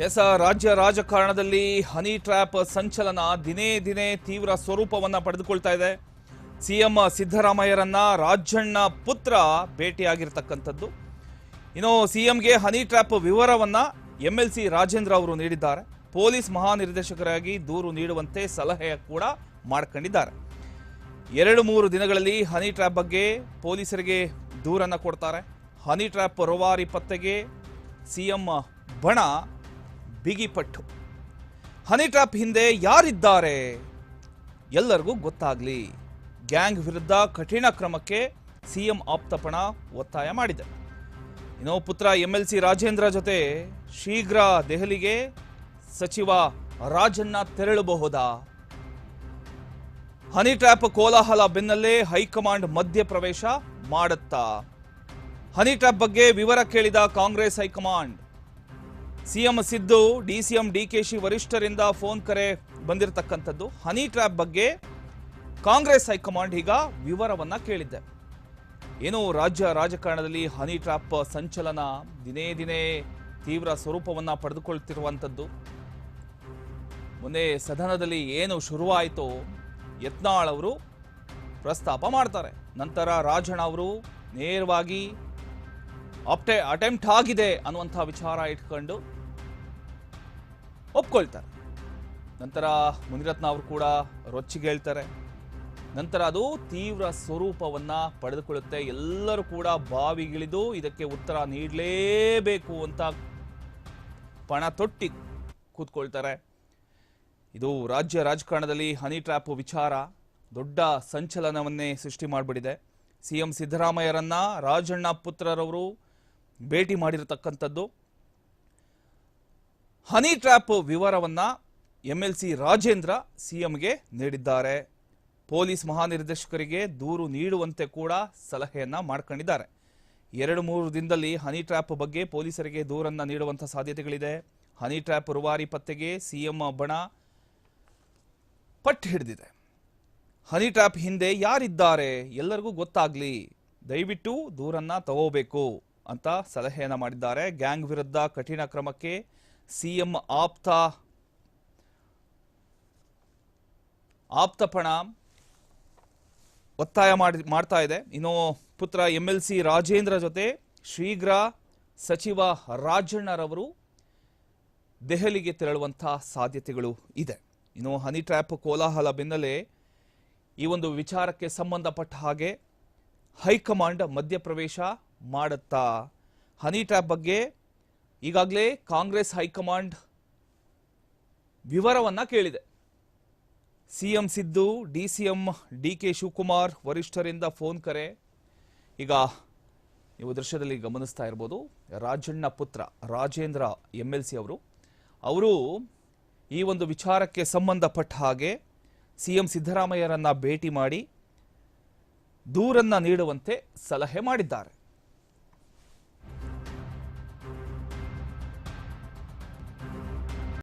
S, ರಾಜ್ಯ ರಾಜಕಾರಣದಲ್ಲಿ honey trap ಸಂಚಲನ ದಿನೇ ದಿನೇ ತೀವ್ರ ಸ್ವರೂಪವನ್ನು ಪಡೆದುಕೊಳ್ತಾ ಇದೆ. ಸಿಎಂ ಸಿದ್ದರಾಮಯ್ಯರನ್ನ ರಾಜಣ್ಣ ಪುತ್ರ ಭೇಟಿಯಾಗಿರ್ತಕ್ಕಂಥದ್ದು. ಇನ್ನು ಸಿಎಂಗೆ ಹನಿ ಟ್ರ್ಯಾಪ್ ವಿವರವನ್ನ ಎಂ ಎಲ್ ಸಿ ರಾಜೇಂದ್ರ ಅವರು ನೀಡಿದ್ದಾರೆ. ಪೊಲೀಸ್ ಮಹಾನಿರ್ದೇಶಕರಾಗಿ ದೂರು ನೀಡುವಂತೆ ಸಲಹೆ ಕೂಡ ಮಾಡ್ಕೊಂಡಿದ್ದಾರೆ. ಎರಡು ಮೂರು ದಿನಗಳಲ್ಲಿ ಹನಿ ಟ್ರ್ಯಾಪ್ ಬಗ್ಗೆ ಪೊಲೀಸರಿಗೆ ದೂರನ್ನು ಕೊಡ್ತಾರೆ. ಹನಿ ಟ್ರ್ಯಾಪ್ ರೋವಾರಿ ಪತ್ತೆಗೆ ಸಿಎಂ ಬಣ ಬಿಗಿಪಟ್ಟು. ಹನಿ ಟ್ರಾಪ್ ಹಿಂದೆ ಯಾರಿದ್ದಾರೆ? ಎಲ್ಲರಿಗೂ ಗೊತ್ತಾಗ್ಲಿ. ಗ್ಯಾಂಗ್ ವಿರುದ್ಧ ಕಠಿಣ ಕ್ರಮಕ್ಕೆ ಸಿಎಂ ಆಪ್ತಪಣ ಒತ್ತಾಯ ಮಾಡಿದೆ. ಇನ್ನು ಪುತ್ರ ಎಂ ಎಲ್ ಸಿ ರಾಜೇಂದ್ರ ಜೊತೆ ಶೀಘ್ರ ದೆಹಲಿಗೆ ಸಚಿವ ರಾಜಣ್ಣ ತೆರಳಬಹುದಾ? ಹನಿ ಟ್ರ್ಯಾಪ್ ಕೋಲಾಹಲ ಬೆನ್ನಲ್ಲೇ ಹೈಕಮಾಂಡ್ ಮಧ್ಯಪ್ರವೇಶ ಮಾಡುತ್ತಾ? ಹನಿ ಟ್ರ್ಯಾಪ್ ಬಗ್ಗೆ ವಿವರ ಕೇಳಿದ Congress high command. CM Siddu DCM DKShi ವರಿಷ್ಠರಿಂದ phone ಕರೆ ಬಂದಿರತಕ್ಕಂಥದ್ದು. ಹನಿ ಟ್ರ್ಯಾಪ್ ಬಗ್ಗೆ ಕಾಂಗ್ರೆಸ್ ಹೈಕಮಾಂಡ್ ಈಗ ವಿವರವನ್ನ ಕೇಳಿದ್ದೆ ಏನು ರಾಜ್ಯ ರಾಜಕಾರಣದಲ್ಲಿ ಹನಿ ಟ್ರ್ಯಾಪ್ ಸಂಚಲನ ದಿನೇ ದಿನೇ ತೀವ್ರ ಸ್ವರೂಪವನ್ನ ಪಡೆದುಕೊಳ್ತಿರುವಂಥದ್ದು. ಮೊನ್ನೆ ಸದನದಲ್ಲಿ ಏನು ಶುರುವಾಯಿತು ಯತ್ನಾಳ್ ಅವರು ಪ್ರಸ್ತಾಪ ಮಾಡ್ತಾರೆ. ನಂತರ ರಾಜಣ್ಣ ಅವರು ನೇರವಾಗಿ ಅಪ್ಟೆ, ಅಟೆಂಪ್ಟ್ ಆಗಿದೆ ಅನ್ನುವಂಥ ವಿಚಾರ ಇಟ್ಕೊಂಡು ಒಪ್ಕೊಳ್ತಾರೆ. ನಂತರ ಮುನಿರತ್ನ ಅವರು ಕೂಡ ರೊಚ್ಚಿಗೆ ಹೇಳ್ತಾರೆ. ನಂತರ ಅದು ತೀವ್ರ ಸ್ವರೂಪವನ್ನ ಪಡೆದುಕೊಳ್ಳುತ್ತೆ. ಎಲ್ಲರೂ ಕೂಡ ಬಾವಿಗಿಳಿದು ಇದಕ್ಕೆ ಉತ್ತರ ನೀಡಲೇಬೇಕು ಅಂತ ಪಣ ತೊಟ್ಟಿ ಕೂತ್ಕೊಳ್ತಾರೆ. ಇದು ರಾಜ್ಯ ರಾಜಕಾರಣದಲ್ಲಿ ಹನಿ ಟ್ರ್ಯಾಪ್ ವಿಚಾರ. ದೊಡ್ಡ ಸಂಚಲನವನ್ನೇ ಸೃಷ್ಟಿ ಮಾಡಿಬಿಟ್ಟಿದೆ ಸಿಎಂ ಸಿದ್ದರಾಮಯ್ಯರನ್ನ ರಾಜಣ್ಣ ಪುತ್ರರವರು ಭೇಟಿ ಮಾಡಿರತಕ್ಕಂಥದ್ದು. ಹನಿ ಟ್ರ್ಯಾಪ್ ವಿವರವನ್ನ ಎಂ ಎಲ್ ಸಿ ರಾಜೇಂದ್ರ ಸಿಎಂಗೆ ನೀಡಿದ್ದಾರೆ. ಪೊಲೀಸ್ ಮಹಾನಿರ್ದೇಶಕರಿಗೆ ದೂರು ನೀಡುವಂತೆ ಕೂಡ ಸಲಹೆಯನ್ನ ಮಾಡ್ಕೊಂಡಿದ್ದಾರೆ. ಎರಡು ಮೂರು ದಿನದಲ್ಲಿ ಹನಿ ಟ್ರ್ಯಾಪ್ ಬಗ್ಗೆ ಪೊಲೀಸರಿಗೆ ದೂರನ್ನ ನೀಡುವಂಥ ಸಾಧ್ಯತೆಗಳಿದೆ. ಹನಿ ಟ್ರ್ಯಾಪ್ ರೂವಾರಿ ಪತ್ತೆಗೆ ಸಿಎಂ ಬಣ ಪಟ್ಟು ಹಿಡಿದಿದೆ. ಹನಿ ಟ್ರ್ಯಾಪ್ ಹಿಂದೆ ಯಾರಿದ್ದಾರೆ? ಎಲ್ಲರಿಗೂ ಗೊತ್ತಾಗ್ಲಿ. ದಯವಿಟ್ಟು ದೂರನ್ನ ತಗೋಬೇಕು ಅಂತ ಸಲಹೆಯನ್ನ ಮಾಡಿದ್ದಾರೆ. ಗ್ಯಾಂಗ್ ವಿರುದ್ಧ ಕಠಿಣ ಕ್ರಮಕ್ಕೆ ಸಿಎಂ ಆಪ್ತ, ಆಪ್ತಪಣ ಒತ್ತಾಯ ಮಾಡಿ, ಮಾಡ್ತಾ ಇದೆ. ಇನ್ನು ಪುತ್ರ ಎಂ ಎಲ್ ಸಿ ರಾಜೇಂದ್ರ ಜೊತೆ ಶೀಘ್ರ ಸಚಿವ ರಾಜಣ್ಣರವರು ದೆಹಲಿಗೆ ತೆರಳುವಂಥ ಸಾಧ್ಯತೆಗಳು ಇದೆ. ಇನ್ನು ಹನಿ ಟ್ರ್ಯಾಪ್ ಕೋಲಾಹಲ ಬೆನ್ನಲ್ಲೇ ಈ ಒಂದು ವಿಚಾರಕ್ಕೆ ಸಂಬಂಧಪಟ್ಟ ಹಾಗೆ ಹೈಕಮಾಂಡ್ ಮಧ್ಯಪ್ರವೇಶ ಮಾಡುತ್ತಾ, ಹನಿ ಟ್ರ್ಯಾಪ್ ಬಗ್ಗೆ ಈಗಾಗಲೇ ಕಾಂಗ್ರೆಸ್ ಹೈಕಮಾಂಡ್ ವಿವರವನ್ನ ಕೇಳಿದೆ. CM Siddu DCM D K Shivakumar ವರಿಷ್ಠರಿಂದ phone ಕರೆ. ಈಗ ನೀವು ದೃಶ್ಯದಲ್ಲಿ ಗಮನಿಸ್ತಾ ಇರ್ಬೋದು, ರಾಜಣ್ಣ ಪುತ್ರ ರಾಜೇಂದ್ರ ಎಂ ಎಲ್ ಸಿ ಅವರು. ಅವರು ಈ ಒಂದು ವಿಚಾರಕ್ಕೆ ಸಂಬಂಧಪಟ್ಟ ಹಾಗೆ ಸಿಎಂ ಸಿದ್ದರಾಮಯ್ಯರನ್ನ ಭೇಟಿ ಮಾಡಿ ದೂರನ್ನ ನೀಡುವಂತೆ ಸಲಹೆ ಮಾಡಿದ್ದಾರೆ.